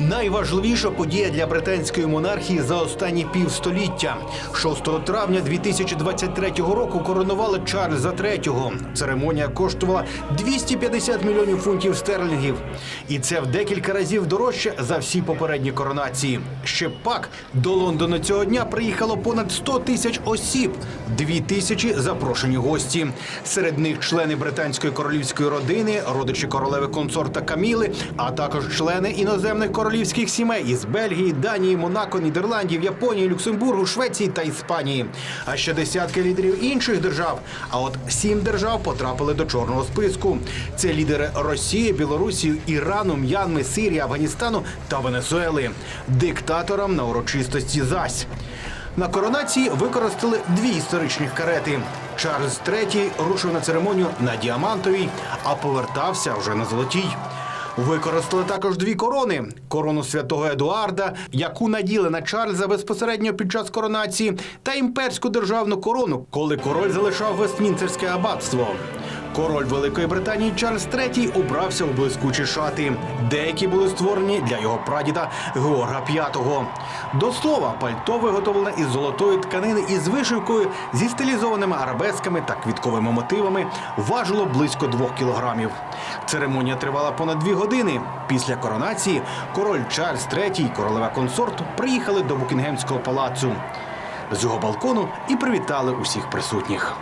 Найважливіша подія для британської монархії за останні півстоліття. 6 травня 2023 року коронували Чарльза III. Церемонія коштувала 250 мільйонів фунтів стерлінгів. І це в декілька разів дорожче за всі попередні коронації. Ще пак до Лондона цього дня приїхало понад 100 тисяч осіб, дві тисячі запрошені гості. Серед них члени британської королівської родини, родичі королеви консорта Каміли, а також члени іноземних королівських сімей із Бельгії, Данії, Монако, Нідерландів, Японії, Люксембургу, Швеції та Іспанії. А ще десятки лідерів інших держав. А от сім держав потрапили до чорного списку. Це лідери Росії, Білорусі, Ірану, М'янми, Сирії, Афганістану та Венесуели. Диктаторам на урочистості зась. На коронації використали дві історичні карети. Чарльз III рушив на церемонію на діамантовій, а повертався вже на золотій. Використали також дві корони: корону святого Едуарда, яку наділи на Чарльза безпосередньо під час коронації, та імперську державну корону, коли король залишав Вестмінцерське аббатство. Король Великої Британії Чарльз III обрався у блискучі шати. Деякі були створені для його прадіда Георга V. До слова, пальто виготовлене із золотої тканини із вишивкою, зі стилізованими арабесками та квітковими мотивами, важило близько двох кілограмів. Церемонія тривала понад дві години. Після коронації король Чарльз III і королева консорт приїхали до Букінгемського палацу з його балкону і привітали усіх присутніх.